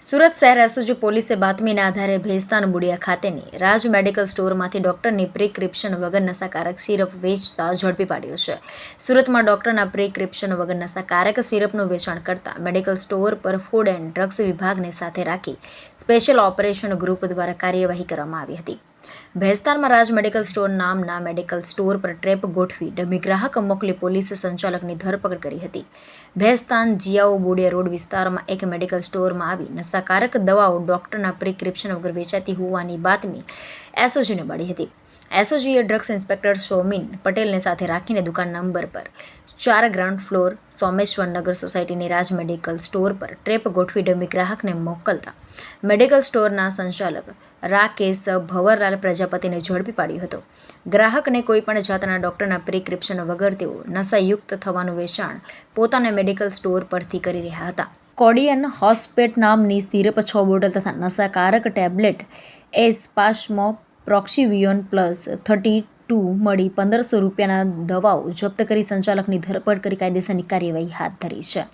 સુરત શહેર એસઓજી પોલીસે બાતમીના આધારે ભેસ્તાન બુડિયા ખાતેની રાજ મેડિકલ સ્ટોરમાંથી ડોક્ટરની પ્રિક્રિપ્શન વગર નશાકારક સિરપ વેચતા ઝડપી પાડ્યો છે. સુરતમાં ડોક્ટરના પ્રિક્રિપ્શન વગર નશાકારક સિરપનું વેચાણ કરતા મેડિકલ સ્ટોર પર ફૂડ એન્ડ ડ્રગ્સ વિભાગને સાથે રાખી સ્પેશિયલ ઓપરેશન ગ્રુપ દ્વારા કાર્યવાહી કરવામાં આવી હતી. ભેસ્તાનમાં રાજ મેડિકલ સ્ટોર નામના મેડિકલ સ્ટોર પર ટ્રેપ ગોઠવી ડમી ગ્રાહક મોકલી પોલીસે સંચાલકની ધરપકડ કરી હતી. ભેસ્તાન જિયાઓ બોડિયા રોડ વિસ્તારમાં એક મેડિકલ સ્ટોરમાં આવી નશાકારક દવાઓ ડોક્ટરના પ્રિક્રિપ્શન વગર વેચાતી હોવાની બાતમી એસઓજીને મળી હતી. એસઓજીએ ડ્રગ્સ ઇન્સ્પેક્ટર શોમિન પટેલને સાથે રાખીને દુકાન નંબર પર ચાર ગ્રાઉન્ડ ફ્લોર સોમેશ્વર નગર સોસાયટીની રાજ મેડિકલ સ્ટોર પર ટ્રેપ ગોઠવી ડમી ગ્રાહકને મોકલતા મેડિકલ સ્ટોરના સંચાલક રાકેશ ભવરલાલ પ્રજાપતિને ઝડપી પાડ્યો હતો. ગ્રાહકને કોઈપણ જાતના ડૉક્ટરના પ્રિક્રિપ્શન વગર તેઓ નશાયુક્ત થવાનું વેચાણ પોતાના મેડિકલ સ્ટોર પરથી કરી રહ્યા હતા. કોડિયન હોસ્પેટ નામની સિરપ છ બોટલ તથા નશાકારક tablet Spasmo Proxyvon plus thirty two મળી પંદરસો રૂપિયાના દવાઓ જપ્ત કરી સંચાલકની ધરપકડ કરી કાયદેસરની કાર્યવાહી હાથ ધરી છે.